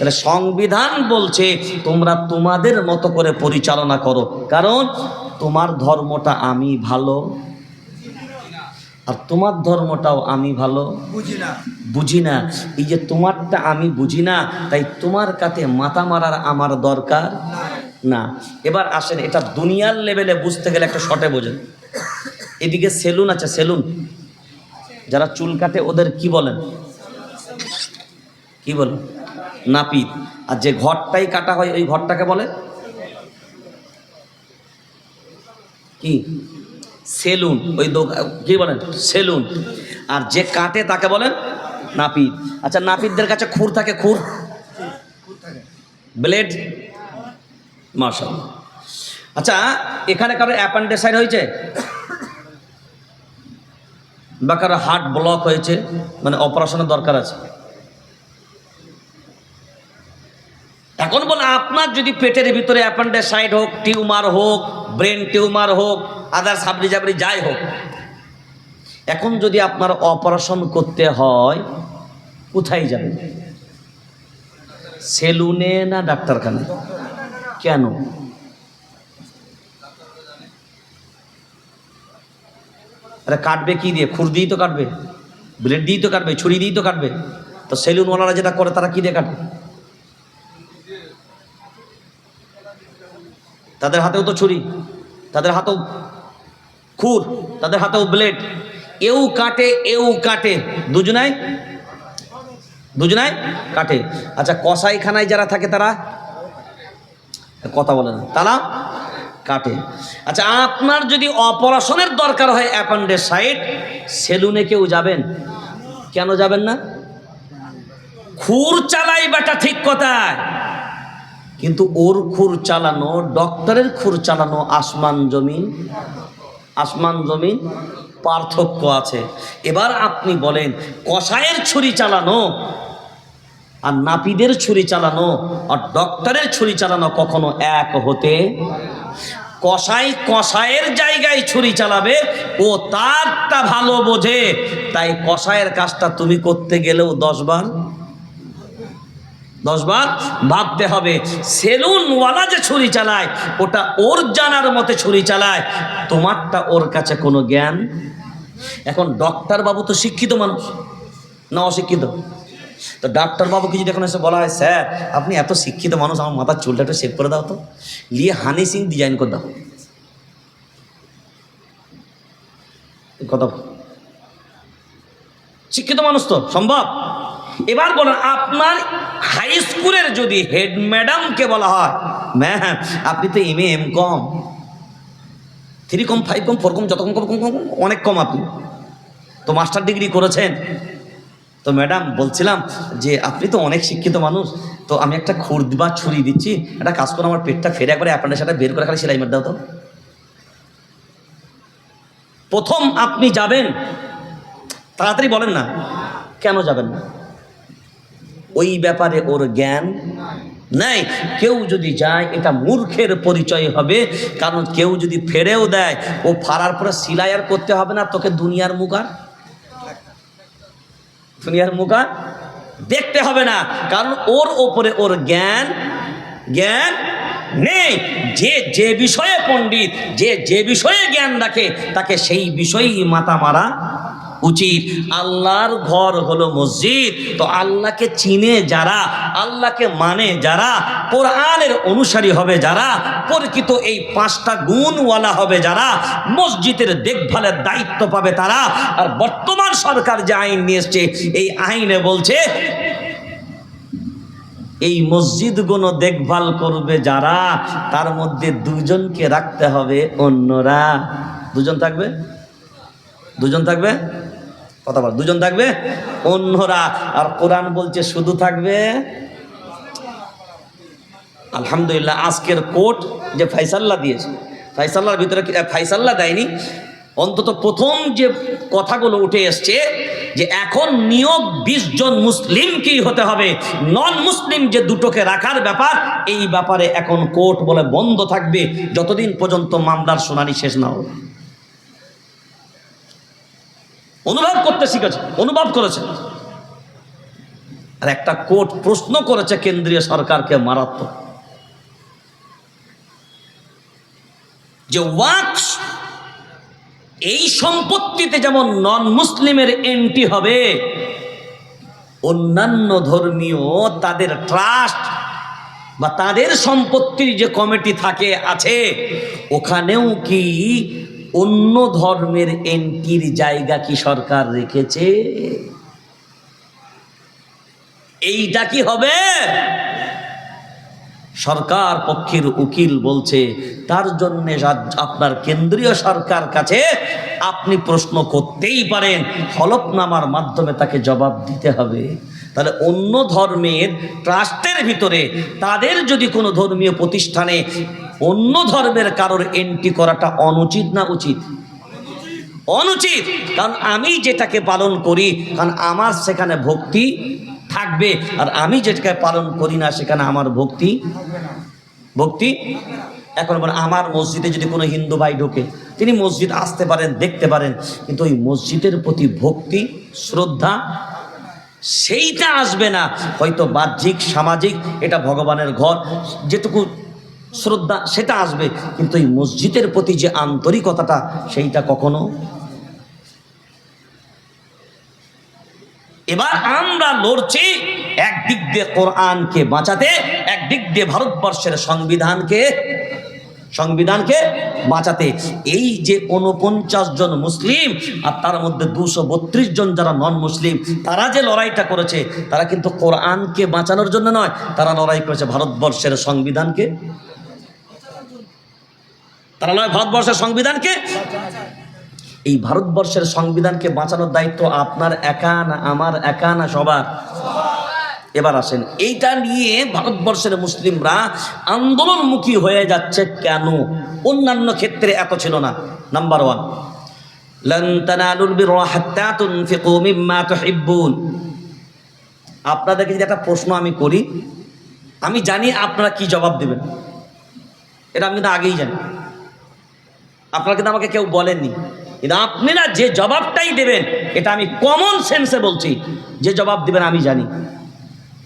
তাহলে সংবিধান বলছে তোমরা তোমাদের মতো করে পরিচালনা করো। কারণ তোমার ধর্মটা আমি ভালো আর তোমার ধর্মটাও আমি ভালো। বুঝি না। বুঝি না। এই যে তোমারটা আমি বুঝি না তাই তোমার কাছে মাথা মারার আমার দরকার না। এবার আসেন এটা দুনিয়ার লেভেলে বুঝতে গেলে একটা শর্টে বোঝেন। এদিকে সেলুন আছে সেলুন। যারা চুল কাটে ওদের কি বলেন? কি বলেন? নাপিত। আর যে ঘরটাই কাটা হয়, ওই ঘরটাকে বলে কি? সেলুন। ওই কি বলেন? সেলুন। আর যে কাটে তাকে বলেন নাপিত। আচ্ছা নাপিতদের কাছে খুর থাকে, খুর? ব্লেড? মার্শাল আচ্ছা এখানে কারও অ্যাপেন্ডিসাইড হয়েছে? বা কারও হার্ট ব্লক হয়েছে? মানে অপারেশনের দরকার আছে? এখন বলে, আপনার যদি পেটের ভিতরে অ্যাপেন্ডিসাইড হোক, টিউমার হোক, ব্রেন টিউমার হোক, আদার সাবরি জাবরি যাই হোক, এখন যদি আপনার অপারেশন করতে হয়, কোথায় যাবেন? সেলুনে না ডাক্তারখানায়? কেন? আরে কাটবে কি দিয়ে? খুর দিয়েই তো কাটবে, ব্লেড দিয়েই তো কাটবে, ছুরি দিয়েই তো কাটবে। তো সেলুনওয়ালারা যেটা করে, তারা কি দিয়ে কাটবে? তাদের হাতেও তো ছুরি, তাদের হাতেও খুর, তাদের হাতেও ব্লেড এও কাটে এও কাটে। দুজনাই? দুজনাই কাটে। আচ্ছা কসাইখানায় যারা থাকে তারা? কথা বলে না। তারা কাটে। আচ্ছা আপনার যদি অপারেশনের দরকার হয় অ্যাপেন্ডিসাইড সেলুনে কেউ যাবেন? কেন যাবেন না? খুর চালাই বেটা, ঠিক কথায়। কিন্তু ওর খুর চালানো, ডক্টরের খুর চালানো আসমান জমিন আসমান জমিন পার্থক্য আছে। এবার আপনি বলেন কষায়ের ছুরি চালানো আর নাপিদের ছুরি চালানো আর ডক্টরের ছুরি চালানো কখনো এক হতে? কষাই কষায়ের জায়গায় ছুরি চালাবে, ও তারটা ভালো বোঝে। তাই কষায়ের কাজটা তুমি করতে গেলেও দশবার দশবার ভাবতে হবে। সেলুনওয়ালা যে ছুরি চালায়, ওটা ওর জানার মতে ছুরি চালায়, তোমারটা ওর কাছে কোনো জ্ঞান? এখন ডক্টর বাবু তো শিক্ষিত মানুষ, না অশিক্ষিত? তো ডাক্তার বাবুকে যদি এখন এসে বলা হয়, স্যার, আপনি এত শিক্ষিত মানুষ, আমার মাথার চুলটা একটু শেভ করে দাও তো। নিয়ে হানি সিং ডিজাইন করে দাও। কথা শিক্ষিত মানুষ তো, সম্ভব? এবার বলেন, আপনার হাই স্কুলের যদি হেড ম্যাডামকে বলা হয়, ম্যাম, আপনি তো এম এম কম থ্রি কম ফাইভ কম ফোর কম যত কম কম কম কম অনেক কম আপনি। তো মাস্টার ডিগ্রি করেছেন। তো ম্যাডাম বলছিলাম যে আপনি তো অনেক শিক্ষিত মানুষ, তো আমি একটা খুর বা ছুরি দিচ্ছি, একটা কাজ করে, আমার পেটটা ফেরে একবারে আপনার সেটা বের করে খালি সেলাই মার দাও তো। প্রথম আপনি যাবেন, তাড়াতাড়ি বলেন না, কেন যাবেন না? ওই ব্যাপারে ওর জ্ঞান নাই। কেউ যদি যায়, এটা মূর্খের পরিচয় হবে। কারণ কেউ যদি ফেরেও দেয়, ও ফারার পরে সিলাই আর করতে হবে না, তোকে দুনিয়ার মুখ আর দুনিয়ার মুখ আর দেখতে হবে না। কারণ ওর ওপরে ওর জ্ঞান জ্ঞান নেই। যে যে বিষয়ে পণ্ডিত, যে যে বিষয়ে জ্ঞান রাখে, তাকে সেই বিষয়েই মাথা মারা উচিত। আল্লাহর ঘর হলো মসজিদ। তো আল্লাহকে চিনে যারা, আল্লাহকে মানে যারা, কোরআনের অনুসারী হবে যারা, পরিচিত এই পাঁচটা গুণওয়ালা হবে যারা, মসজিদের দেখভালের দায়িত্ব পাবে তারা। আর বর্তমান সরকার যে আইন নিয়ে এসছে, এই আইনে বলছে, এই মসজিদগুলো দেখভাল করবে যারা, তার মধ্যে দুজনকে রাখতে হবে অন্যরা। দুজন থাকবে? দুজন থাকবে? কথা বল। দুজন থাকবে? অন্যরা। আর কোরআন বলছে শুধু থাকবে? আলহামদুলিল্লাহ, আজকের কোর্ট যে ফাইসাল্লা দিয়েছে। ফাইসাল্লার ভিতরে ফাইসাল্লা দেয়নি। অন্তত প্রথম যে কথাগুলো উঠে এসছে যে এখন নিয়োগ বিশ জন মুসলিমকেই হতে হবে? নন মুসলিম যে দুটোকে রাখার ব্যাপার, এই ব্যাপারে এখন কোর্ট বলে বন্ধ থাকবে। যতদিন পর্যন্ত মামলার শুনানি শেষ না হবে অনুভব করতে শিখেছে অনুভব করেছে। আর একটা কোর্ট প্রশ্ন করেছে কেন্দ্রীয় সরকারকে মারাত্মক। যে ওয়াক্স, এই সম্পত্তিতে যেমন নন মুসলিমের এন্ট্রি হবে, অন্যান্য ধর্মীয় তাদের ট্রাস্ট বা তাদের সম্পত্তির যে কমিটি থাকে, আছে, ওখানেও কি অন্য ধর্মের এন্ট্রির জায়গা কি সরকার রেখেছে? এইটা কি হবে? সরকার পক্ষের উকিল বলছে, তার জন্য আপনার কেন্দ্রীয় সরকার কাছে আপনি প্রশ্ন করতেই পারেন। হলফনামার মাধ্যমে তাকে জবাব দিতে হবে। তাহলে অন্য ধর্মের ট্রাস্টের ভিতরে তাদের যদি কোনো ধর্মীয় প্রতিষ্ঠানে অন্য ধর্মের কারোর এন্ট্রি করাটা অনুচিত না উচিত? অনুচিত! কারণ আমি যেটাকে পালন করি, কারণ আমার সেখানে ভক্তি থাকবে, আর আমি যেটাকে পালন করি না, সেখানে আমার ভক্তি ভক্তি? এখন আমার মসজিদে যদি কোনো হিন্দু ভাই ঢোকে, তিনি মসজিদ আসতে পারেন, দেখতে পারেন, কিন্তু ওই মসজিদের প্রতি ভক্তি, শ্রদ্ধা, সেইটা আসবে না। হয়তো বাহ্যিক, সামাজিক, এটা ভগবানের ঘর, যেটুকু শ্রদ্ধা সেটা আসবে, কিন্তু এই মসজিদের প্রতি যে আন্তরিকতাটা, সেইটা কখনো এবার আমরা লড়ছি একদিক দিয়ে কোরআনকে বাঁচাতে, একদিক দিয়ে ভারতবর্ষের সংবিধানকে সংবিধানকে বাঁচাতে। এই যে উনপঞ্চাশ জন মুসলিম, আর তার মধ্যে দুশো বত্রিশ জন যারা নন মুসলিম তারা যে লড়াইটা করেছে, তারা কিন্তু কোরআনকে বাঁচানোর জন্য নয়, তারা লড়াই করেছে ভারতবর্ষের সংবিধানকে। তারা নয় ভারতবর্ষের সংবিধানকে? এই ভারতবর্ষের সংবিধানকে বাঁচানোর দায়িত্ব আপনার একা না আমার একা না সবার? এবার আসেন, এইটা নিয়ে ভারতবর্ষের মুসলিমরা আন্দোলনমুখী হয়ে যাচ্ছে কেন? অন্যান্য ক্ষেত্রে এত ছিল না। নাম্বার ওয়ান আপনাদেরকে যদি একটা প্রশ্ন আমি করি, আমি জানি আপনারা কি জবাব দেবেন। এটা আমি আগেই জানি। আপনারা কিন্তু আমাকে কেউ বলেননি। কিন্তু আপনারা যে জবাবটাই দেবেন, এটা আমি কমন সেন্সে বলছি, যে জবাব দেবেন আমি জানি।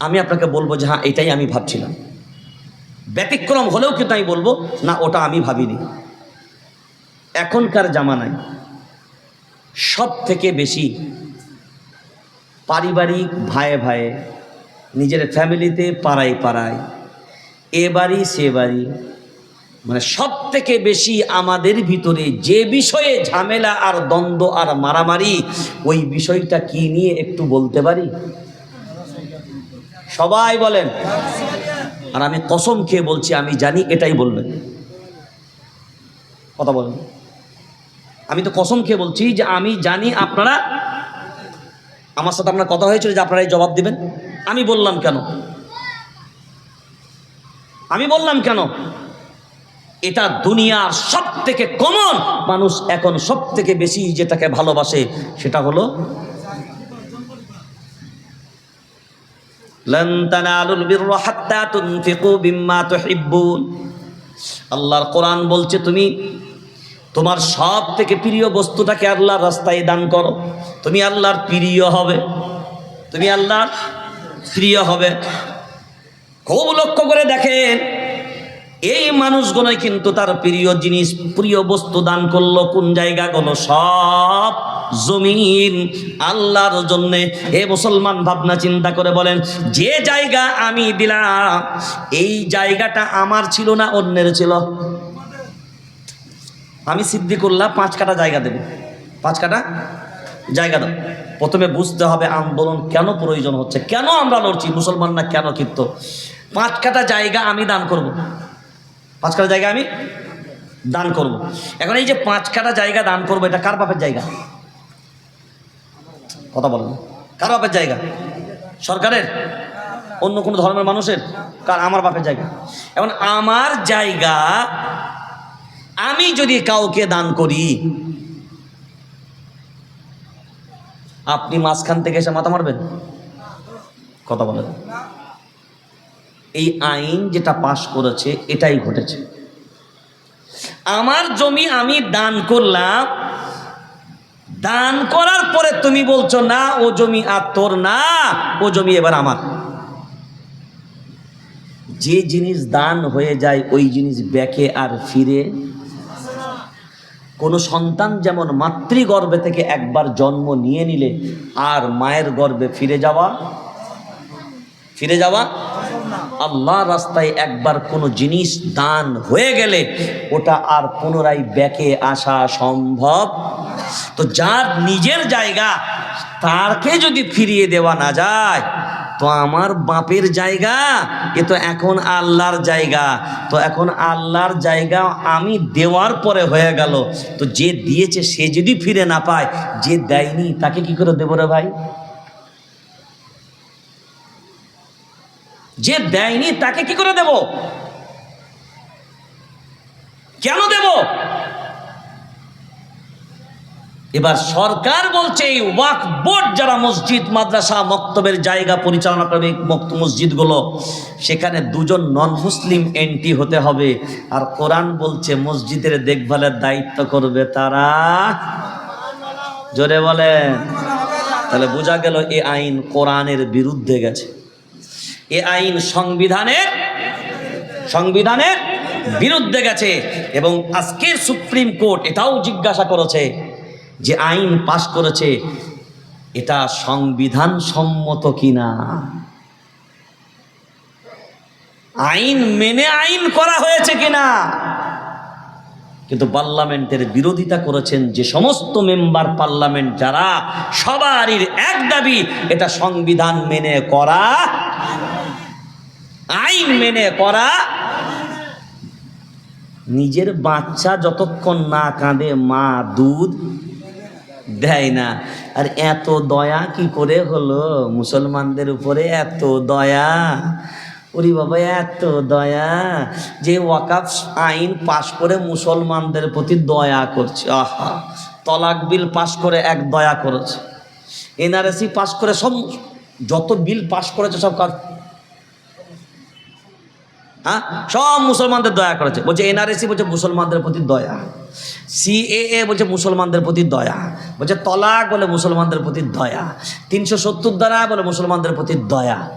আমি আপনাকে বলব যে হ্যাঁ এটাই আমি ভাবছিলাম। ব্যতিক্রম হলেও কিন্তু আমি বলব, না, ওটা আমি ভাবিনি। এখনকার জামানায় সব থেকে বেশি পারিবারিক ভাইয়ে ভাইয়ে নিজের ফ্যামিলিতে পাড়ায় পাড়ায়, এ বাড়ি, সে বাড়ি মানে সব থেকে বেশি আমাদের ভিতরে যে বিষয়ে ঝামেলা আর দ্বন্দ্ব আর মারামারি, ওই বিষয়টা কি নিয়ে একটু বলতে পারি? সবাই বলেন। আর আমি কসম খেয়ে বলছি, আমি জানি এটাই বলবেন। কথা বলেন। আমি তো কসম খেয়ে বলছি যে আমি জানি আপনারা, আমার সাথে আপনার কথা হয়েছিল যে আপনারা জবাব দিবেন। আমি বললাম কেন? আমি বললাম কেন? এটা দুনিয়ার সব থেকে কমন মানুষ এখন সব থেকে বেশি যেটাকে ভালোবাসে, সেটা হলো আল্লাহর কোরআন বলছে, তুমি তোমার সব থেকে প্রিয় বস্তুটাকে আল্লাহর রাস্তায় দান করো। তুমি আল্লাহর প্রিয় হবে। তুমি আল্লাহর প্রিয় হবে। খুব লক্ষ্য করে দেখেন এই মানুষগুলোই কিন্তু তার প্রিয় জিনিস, প্রিয় বস্তু দান করল কোন জায়গা জায়গাগুলো? সব জমিন। আল্লাহর জন্যে। এ মুসলমান ভাবনা চিন্তা করে বলেন, যে জায়গা আমি দিলাম, এই জায়গাটা আমার ছিল না অন্যের ছিল? আমি সিদ্ধি করলাম পাঁচ কাটা জায়গা দেব। পাঁচ কাটা জায়গা দাও। প্রথমে বুঝতে হবে আন্দোলন কেন প্রয়োজন হচ্ছে? কেন আমরা লড়ছি? মুসলমান না কেন ক্ষিপ্ত? পাঁচ কাটা জায়গা আমি দান করব। পাঁচ কাটা জায়গা আমি দান করব। এখন এই যে পাঁচ কাটা জায়গা দান করব, এটা কার বাপের জায়গা? কথা বলেন। কার বাপের জায়গা? সরকারের? অন্য কোনো ধর্মের মানুষের? কার? আমার বাপের জায়গা। এখন আমার জায়গা, আমি যদি কাউকে দান করি, আপনি মাঝখান থেকে এসে মাথা মারবেন? কথা বলেন। এই আইন যেটা পাশ করেছে, এটাই ঘটেছে। আমার জমি আমি দান করলাম। দান করার পরে তুমি বলছো, না, ও জমি আর তোর না, ও জমি এবার আমার। যে জিনিস দান হয়ে যায়, ওই জিনিস ব্যাকে আর ফিরে। কোনো সন্তান যেমন মাতৃগর্ভে থেকে একবার জন্ম নিয়ে নিলে, আর মায়ের গর্ভে ফিরে যাওয়া ফিরে যাওয়া আল্লাহ রাস্তায় একবার কোনো জিনিস দান হয়ে গেলে ওটা আর পুনরায় ব্যাকে আসা সম্ভব। তো যার নিজের জায়গা, তারকে যদি ফিরিয়ে দেওয়া না যায়, তো আমার বাপের জায়গা, এ তো এখন আল্লাহর জায়গা। তো এখন আল্লাহর জায়গা আমি দেওয়ার পরে হয়ে গেল। তো যে দিয়েছে, সে যদি ফিরে না পায়, যে দেয়নি, তাকে কি করে দেবো রে ভাই? যে দেয়নি, তাকে কি করে দেব? কেন দেব? এবার সরকার বলছে, এই ওয়াক বোর্ড যারা মসজিদ, মাদ্রাসা, মক্তবের জায়গা পরিচালনা করবে মক্ত মসজিদগুলো, সেখানে দুজন নন মুসলিম এন্ট্রি হতে হবে। আর কোরআন বলছে, মসজিদের দেখভালের দায়িত্ব করবে তারা। জোরে বলেন। তাহলে বোঝা গেল, এ আইন কোরআনের বিরুদ্ধে গেছে। এ আইন সংবিধানের সংবিধানের বিরুদ্ধে গেছে এবং আজকের সুপ্রিম কোর্ট এটাও জিজ্ঞাসা করেছে যে আইন পাশ করেছে, এটা সংবিধান সম্মত কিনা? আইন মেনে আইন করা হয়েছে কিনা? কিন্তু পার্লামেন্টের বিরোধিতা করেছেন যে সমস্ত মেম্বার পার্লামেন্ট যারা সবারই এক দাবি, এটা সংবিধান মেনে করা আইন মেনে করা নিজের বাচ্চা যতক্ষণ না কাঁদে, মা দুধ দেয় না। আর এত দয়া কি করে হলো মুসলমানদের উপরে? এত দয়া। ওরে বাবা, এত দয়া। যে ওয়াকাফ আইন পাশ করে মুসলমানদের প্রতি দয়া করছে। আহা, তলাক বিল পাশ করে এক দয়া করেছে। এনআরএসি পাশ করে সব যত বিল পাশ করেছে সব কাজ হ্যাঁ? সব মুসলমানদের দয়া করেছে। বলছে এনআরএসি বলছে মুসলমানদের প্রতি দয়া। সিএএ বলছে মুসলমানদের প্রতি দয়া। বলছে তলাক বলে মুসলমানদের প্রতি দয়া। তিনশো সত্তর দ্বারা বলে মুসলমানদের প্রতি দয়া।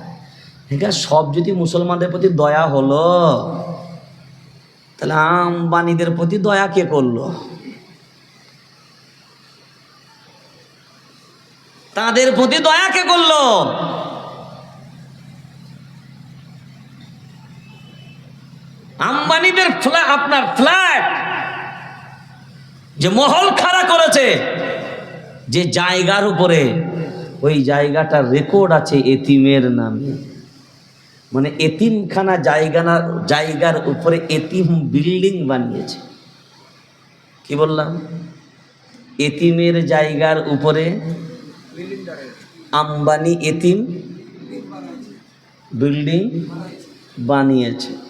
এটা সব যদি মুসলমানদের প্রতি দয়া হলো, তাহলে আম্বানিদের প্রতি দয়া কে করল? তাদের প্রতি দয়া কে করল? আম্বানিদের ফ্ল্যাট আপনার ফ্ল্যাট যে মহল খাড়া করেছে, যে জায়গার উপরে, ওই জায়গাটার রেকর্ড আছে এতিমের নামে। মানে এতিমখানা জায়গা না জায়গার উপরে এতিম বিল্ডিং বানিয়েছে। কি বললাম? এতিমের জায়গার উপরে আম্বানি এতিম বিল্ডিং বানিয়েছে।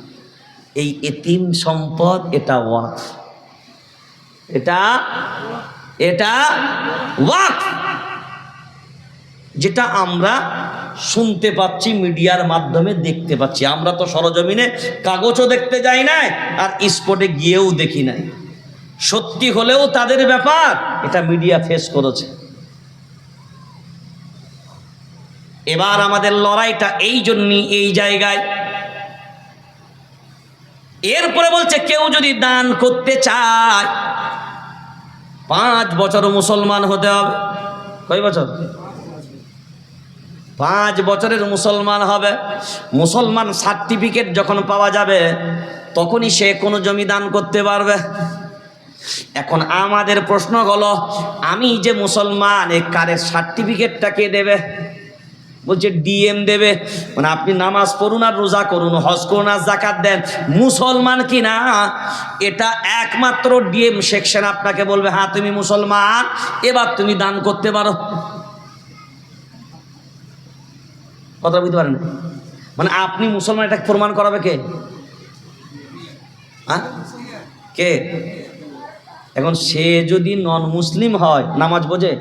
এই এতিম সম্পদ এটা ওয়াক। এটা এটা ওয়াক। যেটা আমরা শুনতে পাচ্ছি, মিডিয়ার মাধ্যমে দেখতে পাচ্ছি। আমরা তো সরজমিনে কাগজও দেখতে যাই নাই, আর স্পটে গিয়েও দেখি নাই। সত্যি হলেও তাদের ব্যাপার, এটা মিডিয়া ফেস করেছে। এবার আমাদের লড়াইটা এই জন্যই এই জায়গায় এরপরে বলছে, কেউ যদি দান করতে চায়, পাঁচ বছর মুসলমান হতে হবে। কয় বছর? পাঁচ বছরের মুসলমান হবে। মুসলমান সার্টিফিকেট যখন পাওয়া যাবে, তখনই সে কোনো জমি দান করতে পারবে। এখন আমাদের প্রশ্ন হলো, আমি যে মুসলমান, এ কারের সার্টিফিকেটটা কে দেবে? বলছে, ডিএম দেবে। মানে আপনি নামাজ পড়ুন আর রোজা করুন, হজ করুন আর জাকাত দেন। মুসলমান কি না? এটা একমাত্র ডিএম সেকশন আপনাকে বলবে হ্যাঁ তুমি মুসলমান, এবার তুমি দান করতে পারো। কথা বুঝতে পারেন? মানে আপনি মুসলমান, এটা প্রমাণ করাবে কে? হ্যাঁ? কে? এখন সে যদি নন মুসলিম হয়, নামাজ বোঝে?